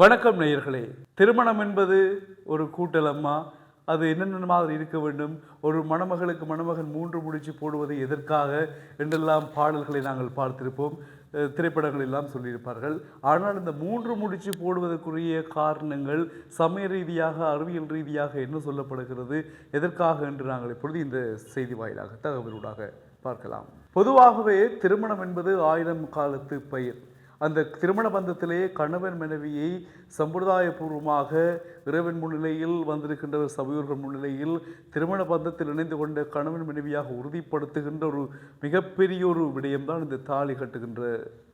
வணக்கம் நேயர்களே. திருமணம் என்பது ஒரு கூட்டலம்மா. அது என்னென்ன மாதிரி இருக்க வேண்டும்? ஒரு மணமகளுக்கு மணமகன் மூன்று முடிச்சு போடுவது எதற்காக? என்றெல்லாம் பாடல்களை நாங்கள் பார்த்திருப்போம். திரைப்படங்கள் எல்லாம் சொல்லியிருப்பார்கள். ஆனால் இந்த மூன்று முடிச்சு போடுவதற்குரிய காரணங்கள் சமய ரீதியாக அறிவியல் ரீதியாக என்ன சொல்லப்படுகிறது? எதற்காக என்று நாங்கள் இப்பொழுது இந்த செய்தி வாயிலாக தகவலூடாக பார்க்கலாம். பொதுவாகவே திருமணம் என்பது ஆயிரம் காலத்து பயிர். அந்த திருமண பந்தத்திலே கணவன் மனைவியை சம்பிரதாயபூர்வமாக இறைவன் முன்னிலையில் வந்திருக்கின்ற சபையோர்கள் முன்னிலையில் திருமண பந்தத்தில் இணைந்து கொண்ட கணவன் மனைவியாக உறுதிப்படுத்துகின்ற ஒரு மிகப்பெரிய ஒரு விடயம்தான் இந்த தாலி கட்டுகின்ற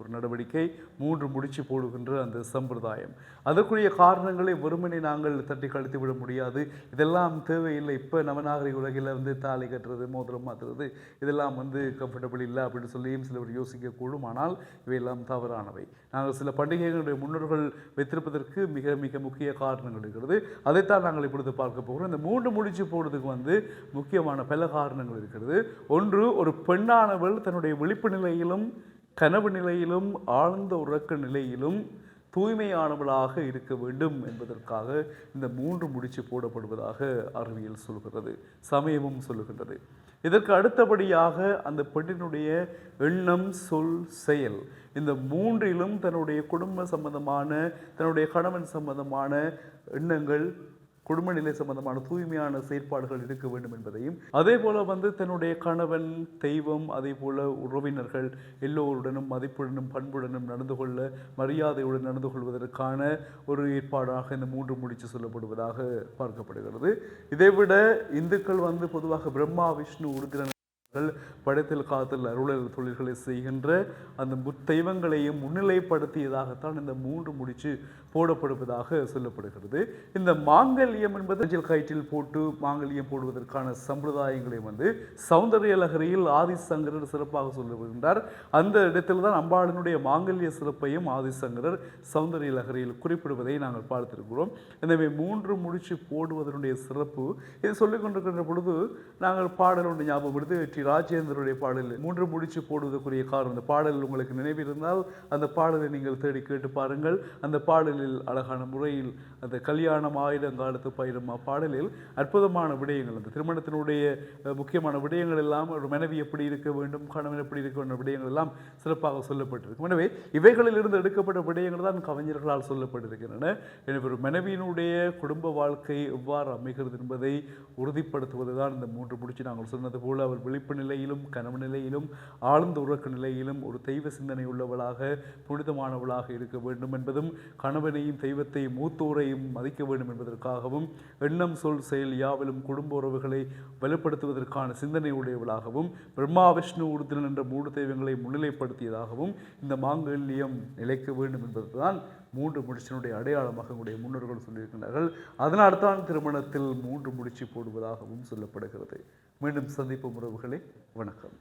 ஒரு நடவடிக்கை. மூன்று முடிச்சு போடுகின்ற அந்த சம்பிரதாயம். அதற்குரிய காரணங்களை வெறுமனை நாங்கள் தட்டி கழித்து விட முடியாது. இதெல்லாம் தேவையில்லை. இப்போ நவநாகரிக உலகில் வந்து தாலி கட்டுறது மோதிரம் மாற்றுறது இதெல்லாம் வந்து கம்ஃபர்டபுள் இல்லை அப்படின்னு சொல்லியும் சிலர் யோசிக்கக்கூடும். ஆனால் இவையெல்லாம் தவறானவை. நாங்கள் சில பண்டிகைகளுடைய முன்னோர்கள் வைத்திருப்பதற்கு மிக மிக முக்கிய காரணங்கள் இருக்கிறது அதைத்தான் நாங்கள் இப்பொழுது பார்க்க போகிறோம். இந்த மூன்று முடிச்சு போடுறதுக்கு வந்து முக்கியமான பல காரணங்கள் இருக்கிறது. ஒன்று ஒரு பெண்ணானவள் தன்னுடைய விழிப்பு நிலையிலும் கனவு நிலையிலும் ஆழ்ந்த உறக்க நிலையிலும் தூய்மையானவளாக இருக்க வேண்டும் என்பதற்காக இந்த மூன்று முடிச்சு போடப்படுவதாக அறிவியல் சொல்கிறது சமயமும் சொல்லுகின்றது. இதற்கு அடுத்தபடியாக அந்த பெண்ணினுடைய எண்ணம் சொல் செயல் இந்த மூன்றிலும் தன்னுடைய குடும்ப சம்பந்தமான தன்னுடைய கணவன் சம்பந்தமான எண்ணங்கள் குடும்ப நிலை சம்பந்தமான தூய்மையான செயற்பாடுகள் இருக்க வேண்டும் என்பதையும் அதே போல வந்து தன்னுடைய கணவன் தெய்வம் அதே போல உறவினர்கள் எல்லோருடனும் மதிப்புடனும் பண்புடனும் நடந்து கொள்ள மரியாதையுடன் நடந்து கொள்வதற்கான ஒரு ஏற்பாடாக இந்த மூன்று முடிச்சு சொல்லப்படுவதாக பார்க்கப்படுகிறது. இதைவிட இந்துக்கள் வந்து பொதுவாக பிரம்மா விஷ்ணு உருதிரன் படத்தில் காத்தல் அருளல் தொழில்களை செய்கின்ற அந்த முத்தெய்வங்களையும் முன்னிலைப்படுத்தியதாகத்தான் இந்த மூன்று முடிச்சு போடப்படுவதாக சொல்லப்படுகிறது. இந்த மாங்கல்யம் என்பது அஞ்சல் கயிற்றில் போட்டு மாங்கல்யம் போடுவதற்கான சம்பிரதாயங்களை வந்து சௌந்தரிய லகரியில் ஆதிசங்கரர் சிறப்பாக சொல்லுகின்றார். அந்த இடத்தில் தான் அம்பாளனுடைய மாங்கல்ய சிறப்பையும் ஆதிசங்கரர் சௌந்தரிய லகரியில் குறிப்பிடுவதை நாங்கள் பார்த்திருக்கிறோம். எனவே மூன்று முடிச்சு போடுவதனுடைய சிறப்பு இது சொல்லிக் கொண்டிருக்கின்ற பொழுது நாங்கள் பாடல் ஒன்று டி ராஜேந்திரனுடைய பாடல் மூன்று முடிச்சு போடுவதற்குரிய காரணம் அந்த பாடல் உங்களுக்கு நினைவிருந்தால் அந்த பாடலை நீங்கள் தேடி கேட்டு பாருங்கள். அந்த பாடலில் அழகான முறையில் அந்த கல்யாணம் ஆயுதம் காலத்து பயிரும் பாடலில் அற்புதமான விடயங்கள் அந்த திருமணத்தினுடைய முக்கியமான விடயங்கள் எல்லாம் ஒரு மனைவி எப்படி இருக்க வேண்டும் கணவன் எப்படி இருக்க வேண்டும் விடயங்கள் எல்லாம் சிறப்பாக சொல்லப்பட்டிருக்கும். எனவே இவைகளிலிருந்து எடுக்கப்பட்ட விடயங்கள் தான் கவிஞர்களால் சொல்லப்பட்டிருக்கின்றன. எனவே ஒரு மனைவியினுடைய குடும்ப வாழ்க்கை எவ்வாறு அமைகிறது என்பதை உறுதிப்படுத்துவது தான் இந்த மூன்று முடிச்சு. நாங்கள் சொன்னது போல அவர் விழிப்பு நிலையிலும் கனவு நிலையிலும் ஆழ்ந்த உறக்க நிலையிலும் ஒரு தெய்வ சிந்தனை உள்ளவளாக புனிதமானவளாக இருக்க வேண்டும் என்பதும் கணவனையும் தெய்வத்தையும் மூத்தோரையும் மதிக்க வேண்டும் என்பதற்காகவும் எண்ணம் சொல் செயல் யாவிலும் குடும்ப உறவுகளை வலுப்படுத்துவதற்கான சிந்தனை உடையவளாகவும் பிரம்மா விஷ்ணு உருத்திரன் என்ற மூன்று தெய்வங்களை முன்னிலைப்படுத்தியதாகவும் இந்த மாங்கல்யம் நிலைக்க வேண்டும் என்பதுதான் மூன்று முடிச்சினுடைய அடையாளமாக உங்களுடைய முன்னோர்கள் சொல்லியிருக்கிறார்கள். அதனால்தான் திருமணத்தில் மூன்று முடிச்சு போடுவதாகவும் சொல்லப்படுகிறது. மீண்டும் சந்திப்பு உறவுகளே. வணக்கம்.